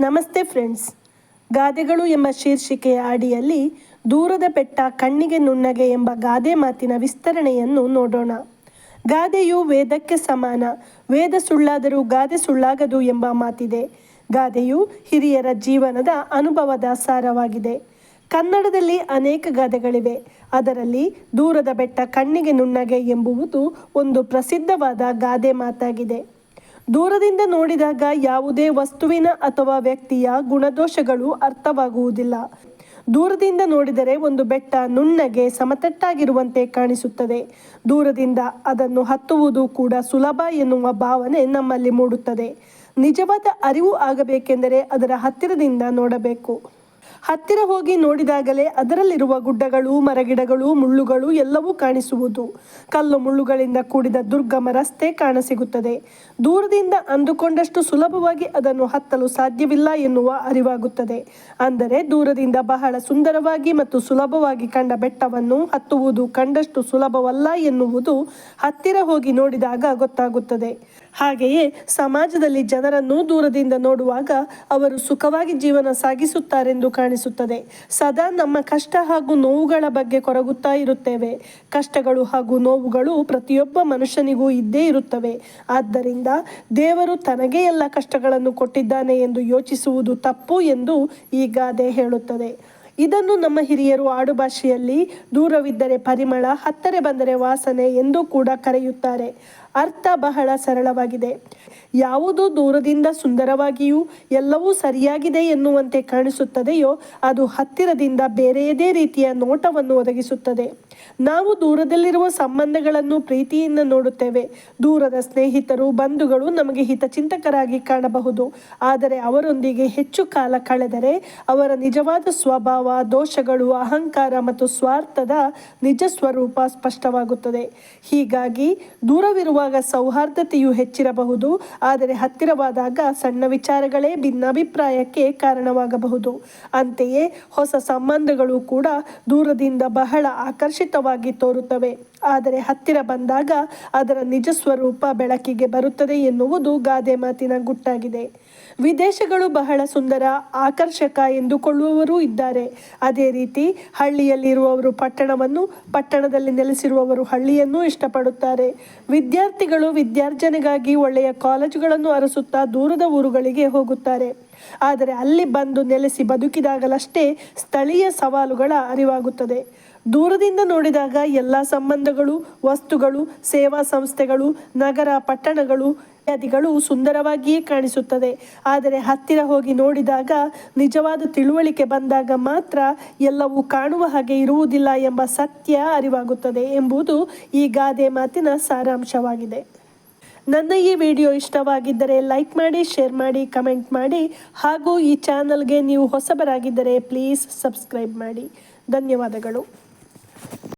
ನಮಸ್ತೆ ಫ್ರೆಂಡ್ಸ್. ಗಾದೆಗಳು ಎಂಬ ಶೀರ್ಷಿಕೆಯ ಅಡಿಯಲ್ಲಿ ದೂರದ ಬೆಟ್ಟ ಕಣ್ಣಿಗೆ ನುಣ್ಣಗೆ ಎಂಬ ಗಾದೆ ಮಾತಿನ ವಿಸ್ತರಣೆಯನ್ನು ನೋಡೋಣ. ಗಾದೆಯು ವೇದಕ್ಕೆ ಸಮಾನ, ವೇದ ಸುಳ್ಳಾದರೂ ಗಾದೆ ಸುಳ್ಳಾಗದು ಎಂಬ ಮಾತಿದೆ. ಗಾದೆಯು ಹಿರಿಯರ ಜೀವನದ ಅನುಭವದ ಸಾರವಾಗಿದೆ. ಕನ್ನಡದಲ್ಲಿ ಅನೇಕ ಗಾದೆಗಳಿವೆ. ಅದರಲ್ಲಿ ದೂರದ ಬೆಟ್ಟ ಕಣ್ಣಿಗೆ ನುಣ್ಣಗೆ ಎಂಬುವುದು ಒಂದು ಪ್ರಸಿದ್ಧವಾದ ಗಾದೆ ಮಾತಾಗಿದೆ. ದೂರದಿಂದ ನೋಡಿದಾಗ ಯಾವುದೇ ವಸ್ತುವಿನ ಅಥವಾ ವ್ಯಕ್ತಿಯ ಗುಣದೋಷಗಳು ಅರ್ಥವಾಗುವುದಿಲ್ಲ. ದೂರದಿಂದ ನೋಡಿದರೆ ಒಂದು ಬೆಟ್ಟ ನುಣ್ಣಗೆ ಸಮತಟ್ಟಾಗಿರುವಂತೆ ಕಾಣಿಸುತ್ತದೆ. ದೂರದಿಂದ ಅದನ್ನು ಹತ್ತುವುದು ಕೂಡ ಸುಲಭ ಎನ್ನುವ ಭಾವನೆ ನಮ್ಮಲ್ಲಿ ಮೂಡುತ್ತದೆ. ನಿಜವಾದ ಅರಿವು ಆಗಬೇಕೆಂದರೆ ಅದರ ಹತ್ತಿರದಿಂದ ನೋಡಬೇಕು. ಹತ್ತಿರ ಹೋಗಿ ನೋಡಿದಾಗಲೇ ಅದರಲ್ಲಿರುವ ಗುಡ್ಡಗಳು, ಮರಗಿಡಗಳು, ಮುಳ್ಳುಗಳು ಎಲ್ಲವೂ ಕಾಣಿಸುವುದು. ಕಲ್ಲು ಮುಳ್ಳುಗಳಿಂದ ಕೂಡಿದ ದುರ್ಗಮ ರಸ್ತೆ ಕಾಣಸಿಗುತ್ತದೆ. ದೂರದಿಂದ ಅಂದುಕೊಂಡಷ್ಟು ಸುಲಭವಾಗಿ ಅದನ್ನು ಹತ್ತಲು ಸಾಧ್ಯವಿಲ್ಲ ಎನ್ನುವ ಅರಿವಾಗುತ್ತದೆ. ಅಂದರೆ ದೂರದಿಂದ ಬಹಳ ಸುಂದರವಾಗಿ ಮತ್ತು ಸುಲಭವಾಗಿ ಕಂಡ ಬೆಟ್ಟವನ್ನು ಹತ್ತುವುದು ಕಂಡಷ್ಟು ಸುಲಭವಲ್ಲ ಎನ್ನುವುದು ಹತ್ತಿರ ಹೋಗಿ ನೋಡಿದಾಗ ಗೊತ್ತಾಗುತ್ತದೆ. ಹಾಗೆಯೇ ಸಮಾಜದಲ್ಲಿ ಜನರನ್ನು ದೂರದಿಂದ ನೋಡುವಾಗ ಅವರು ಸುಖವಾಗಿ ಜೀವನ ಸಾಗಿಸುತ್ತಾರೆಂದು ಕಾಣಿಸುತ್ತದೆ. ಸದಾ ನಮ್ಮ ಕಷ್ಟ ಹಾಗೂ ನೋವುಗಳ ಬಗ್ಗೆ ಕೊರಗುತ್ತಾ ಇರುತ್ತೇವೆ. ಕಷ್ಟಗಳು ಹಾಗೂ ನೋವುಗಳು ಪ್ರತಿಯೊಬ್ಬ ಮನುಷ್ಯನಿಗೂ ಇದ್ದೇ ಇರುತ್ತವೆ. ಆದ್ದರಿಂದ ದೇವರು ತನಗೇ ಎಲ್ಲ ಕಷ್ಟಗಳನ್ನು ಕೊಟ್ಟಿದ್ದಾನೆ ಎಂದು ಯೋಚಿಸುವುದು ತಪ್ಪು ಎಂದು ಈ ಗಾದೆ ಹೇಳುತ್ತದೆ. ಇದನ್ನು ನಮ್ಮ ಹಿರಿಯರು ಆಡುಭಾಷೆಯಲ್ಲಿ ದೂರವಿದ್ದರೆ ಪರಿಮಳ, ಹತ್ತರೆ ಬಂದರೆ ವಾಸನೆ ಎಂದು ಕೂಡ ಕರೆಯುತ್ತಾರೆ. ಅರ್ಥ ಬಹಳ ಸರಳವಾಗಿದೆ. ಯಾವುದು ದೂರದಿಂದ ಸುಂದರವಾಗಿಯೂ ಎಲ್ಲವೂ ಸರಿಯಾಗಿದೆ ಎನ್ನುವಂತೆ ಕಾಣಿಸುತ್ತದೆಯೋ, ಅದು ಹತ್ತಿರದಿಂದ ಬೇರೆಯದೇ ರೀತಿಯ ನೋಟವನ್ನು ಒದಗಿಸುತ್ತದೆ. ನಾವು ದೂರದಲ್ಲಿರುವ ಸಂಬಂಧಗಳನ್ನು ಪ್ರೀತಿಯಿಂದ ನೋಡುತ್ತೇವೆ. ದೂರದ ಸ್ನೇಹಿತರು, ಬಂಧುಗಳು ನಮಗೆ ಹಿತಚಿಂತಕರಾಗಿ ಕಾಣಬಹುದು. ಆದರೆ ಅವರೊಂದಿಗೆ ಹೆಚ್ಚು ಕಾಲ ಕಳೆದರೆ ಅವರ ನಿಜವಾದ ಸ್ವಭಾವ, ದೋಷಗಳು, ಅಹಂಕಾರ ಮತ್ತು ಸ್ವಾರ್ಥದ ನಿಜ ಸ್ವರೂಪ ಸ್ಪಷ್ಟವಾಗುತ್ತದೆ. ಹೀಗಾಗಿ ದೂರವಿರುವಾಗ ಸೌಹಾರ್ದತೆಯು ಹೆಚ್ಚಿರಬಹುದು, ಆದರೆ ಹತ್ತಿರವಾದಾಗ ಸಣ್ಣ ವಿಚಾರಗಳೇ ಭಿನ್ನಾಭಿಪ್ರಾಯಕ್ಕೆ ಕಾರಣವಾಗಬಹುದು. ಅಂತೆಯೇ ಹೊಸ ಸಂಬಂಧಗಳು ಕೂಡ ದೂರದಿಂದ ಬಹಳ ಆಕರ್ಷಿತವಾಗಿ ತೋರುತ್ತವೆ. ಆದರೆ ಹತ್ತಿರ ಬಂದಾಗ ಅದರ ನಿಜ ಸ್ವರೂಪ ಬೆಳಕಿಗೆ ಬರುತ್ತದೆ ಎನ್ನುವುದು ಗಾದೆ ಮಾತಿನ ಗುಟ್ಟಾಗಿದೆ. ವಿದೇಶಗಳು ಬಹಳ ಸುಂದರ, ಆಕರ್ಷಕ ಎಂದುಕೊಳ್ಳುವವರೂ ಇದ್ದಾರೆ. ಅದೇ ರೀತಿ ಹಳ್ಳಿಯಲ್ಲಿರುವವರು ಪಟ್ಟಣವನ್ನು, ಪಟ್ಟಣದಲ್ಲಿ ನೆಲೆಸಿರುವವರು ಹಳ್ಳಿಯನ್ನು ಇಷ್ಟಪಡುತ್ತಾರೆ. ವಿದ್ಯಾರ್ಥಿಗಳು ವಿದ್ಯಾರ್ಜನೆಗಾಗಿ ಒಳ್ಳೆಯ ಕಾಲೇಜುಗಳನ್ನು ಅರಸುತ್ತಾ ದೂರದ ಊರುಗಳಿಗೆ ಹೋಗುತ್ತಾರೆ. ಆದರೆ ಅಲ್ಲಿ ಬಂದು ನೆಲೆಸಿ ಬದುಕಿದಾಗಲಷ್ಟೇ ಸ್ಥಳೀಯ ಸವಾಲುಗಳ ಅರಿವಾಗುತ್ತದೆ. ದೂರದಿಂದ ನೋಡಿದಾಗ ಎಲ್ಲ ಸಂಬಂಧಗಳು, ವಸ್ತುಗಳು, ಸೇವಾ ಸಂಸ್ಥೆಗಳು, ನಗರ, ಪಟ್ಟಣಗಳು ಇತ್ಯಾದಿಗಳು ಸುಂದರವಾಗಿಯೇ ಕಾಣಿಸುತ್ತದೆ. ಆದರೆ ಹತ್ತಿರ ಹೋಗಿ ನೋಡಿದಾಗ ನಿಜವಾದ ತಿಳುವಳಿಕೆ ಬಂದಾಗ ಮಾತ್ರ ಎಲ್ಲವೂ ಕಾಣುವ ಹಾಗೆ ಇರುವುದಿಲ್ಲ ಎಂಬ ಸತ್ಯ ಅರಿವಾಗುತ್ತದೆ ಎಂಬುದು ಈ ಗಾದೆ ಮಾತಿನ ಸಾರಾಂಶವಾಗಿದೆ. ನನ್ನ ಈ ವಿಡಿಯೋ ಇಷ್ಟವಾಗಿದ್ದರೆ ಲೈಕ್ ಮಾಡಿ, ಶೇರ್ ಮಾಡಿ, ಕಮೆಂಟ್ ಮಾಡಿ. ಹಾಗೂ ಈ ಚಾನಲ್ಗೆ ನೀವು ಹೊಸಬರಾಗಿದ್ದರೆ ಪ್ಲೀಸ್ ಸಬ್ಸ್ಕ್ರೈಬ್ ಮಾಡಿ. ಧನ್ಯವಾದಗಳು.